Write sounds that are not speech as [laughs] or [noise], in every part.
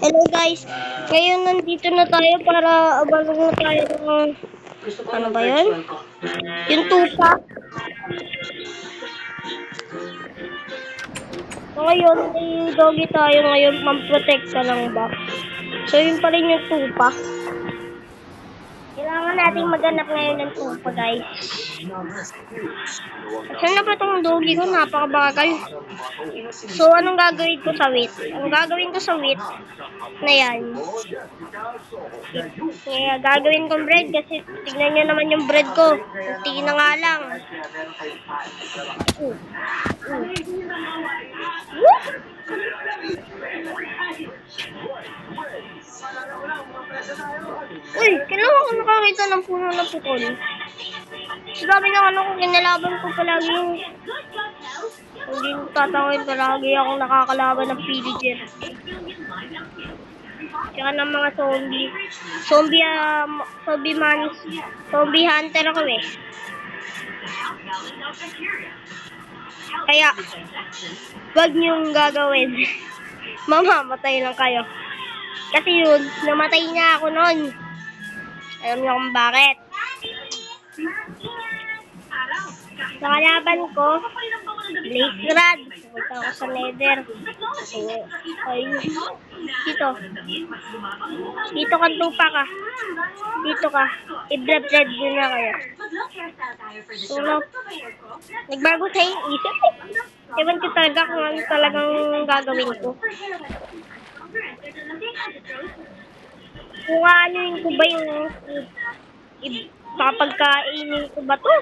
Hello guys, ngayon nandito na tayo para abangan na tayo ng ano ba yun? Yung tupa. So ngayon, may doggy tayo ngayon, mamprotekta lang ba? So yun pa rin yung tupa. Kailangan nating maghanap ngayon ng tupa guys. Saan na ba itong doggy ko? Napakabagal. So, anong gagawin ko sa wheat? Ang gagawin ko sa wheat na yan. Kaya gagawin kong bread kasi tignan nyo naman yung bread ko. Tingin na nga lang. Uh, uh. Woo! Uy, kailangan ko nakakita ng puno ng pukol. Sabi ng ano ko, kinalaban ko palagi yung hindi tatawid palagi akong nakakalaban ng pillager. Tsaka ng mga zombie. Zombie, um, zombie man, zombie hunter ako eh. Kaya, wag niyong gagawin. [laughs] Mamamatay lang kayo. Kasi yun, namatay na ako noon. Alam niyo kung bakit. Sa kalaban ko, Blaze Rod. Pumunta ako sa nether. So, ay, dito. Dito ka tupa ka. Dito ka. I-bread mo na kayo. So, no, nagbago sa yung isip eh. Ewan ko talaga kung ano talagang gagawin ko. Kung ano ko ba yung papagkainin ko ba to?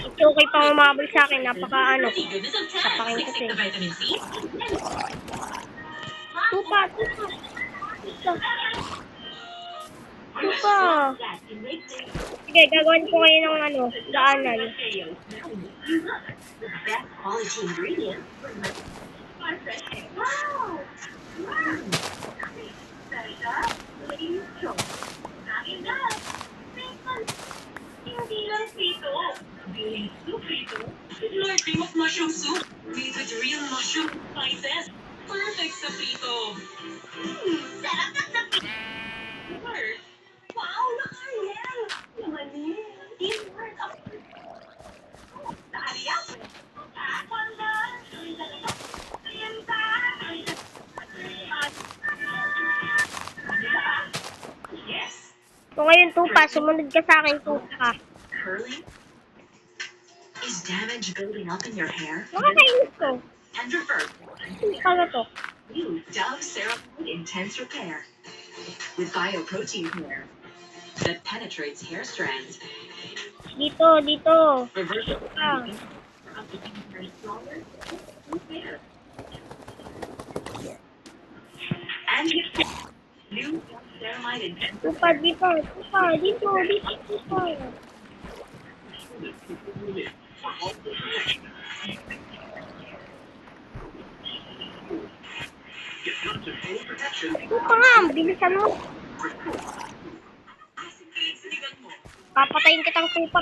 Ito okay pang umabol sa akin. Napaka ano. Sapakin ko eh. Tupa, tupa. Tupa. Sige, gagawin ko kayo ng ano, daanan. quality ingredients. Hindi lang prito. Feeling soup prito. Lord, cream of mushroom soup. Made with real mushroom spices. Perfect sa prito. Hmm, sarap na sa. Lord, wow, nakayel. Wala. Yes. So ngayon tupa, sumunod ka sa akin tupa. Curling? Damage building up in your hair? Nakakainis ko. Tender fur. Tupa to. New Dove Ceramide Intense Repair. With bioprotein hair that penetrates hair strands. Dito, dito. Reversible. Ah. And new Dove Ceramide Intense Tupa, dito. Tupa, dito, dito, tupa. Tupa nga, bilisan mo. Papatayin kitang tupa.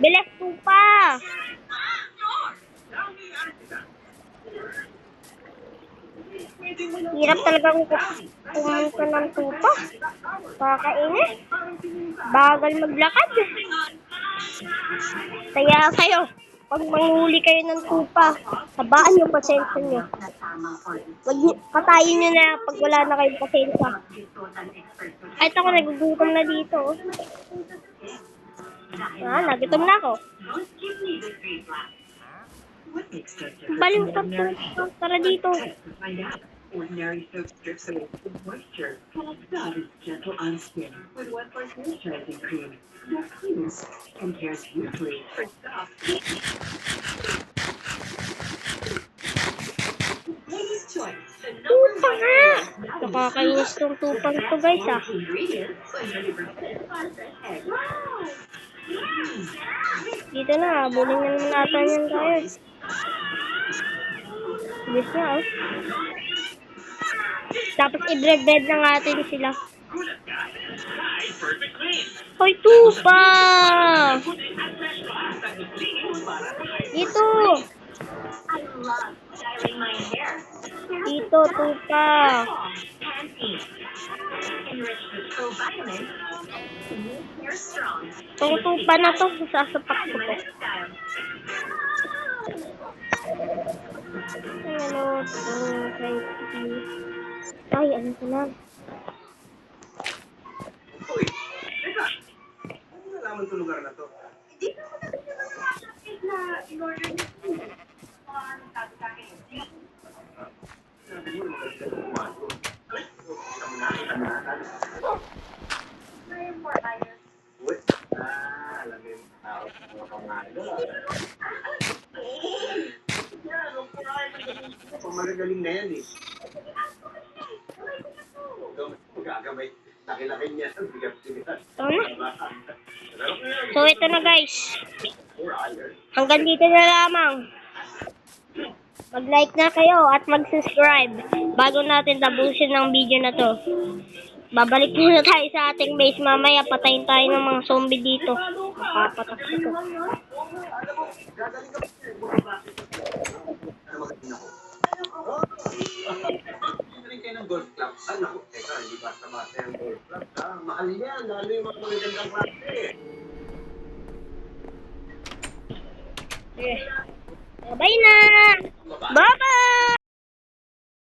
Bilis tupa. Hirap talaga kung pumunta ng tupa. Nakakainis. Bagal maglakad. Kaya kayo, pag manghuli kayo ng tupa, habaan yung pasensya nyo. Wag patayin nyo na pag wala na kayong pasensya. Kahit ako nagugutom na dito. oh. Ah, nagutom na ako. Baliw ka po. Tara dito. Ordinary soap strips away the moisture. Dove is gentle on skin with one plus moisturizing cream. Dove Cleans compares beautifully for soft. Ladies' choice. The number Tupa nga. Nakakainis tong tupang to guys ah. ingredients. 100% fresh egg. Dito na, buling na naman ata yan guys. Bilis na oh. Tapos i-bread-bread na natin sila. Hoy, tupa! Dito! Dito, tupa! Itong tupa na to, sasapak ko to. Ano, itong crunchy. Ay, ano ko na? Uy, teka. Ano nalaman to lugar na to? Hindi ko naman na in-order niya. Ano sabi sa akin? Sabi mo, maganda ng kumato. Ay, kita mo na, kita mo na. May more items. Uy, ah, alam mo yung tao mga pangalo. Yan, huwag po kayo magaling. Pamagagaling na yan eh. Laki-laki niya. Bigat-bigat. Ito yan. So, ito na guys. Hanggang dito na lamang. Mag-like na kayo at mag-subscribe bago natin tapusin ng video na to. Babalik muna tayo sa ating base mamaya. Patayin tayo ng mga zombie dito. Makapatak pa. Ano ng golf club. Ah, naku, teka, hindi basta-basta yung golf club. Ah, mahal yan, lalo yung mga magagandang klase. Bye na! Bye-bye!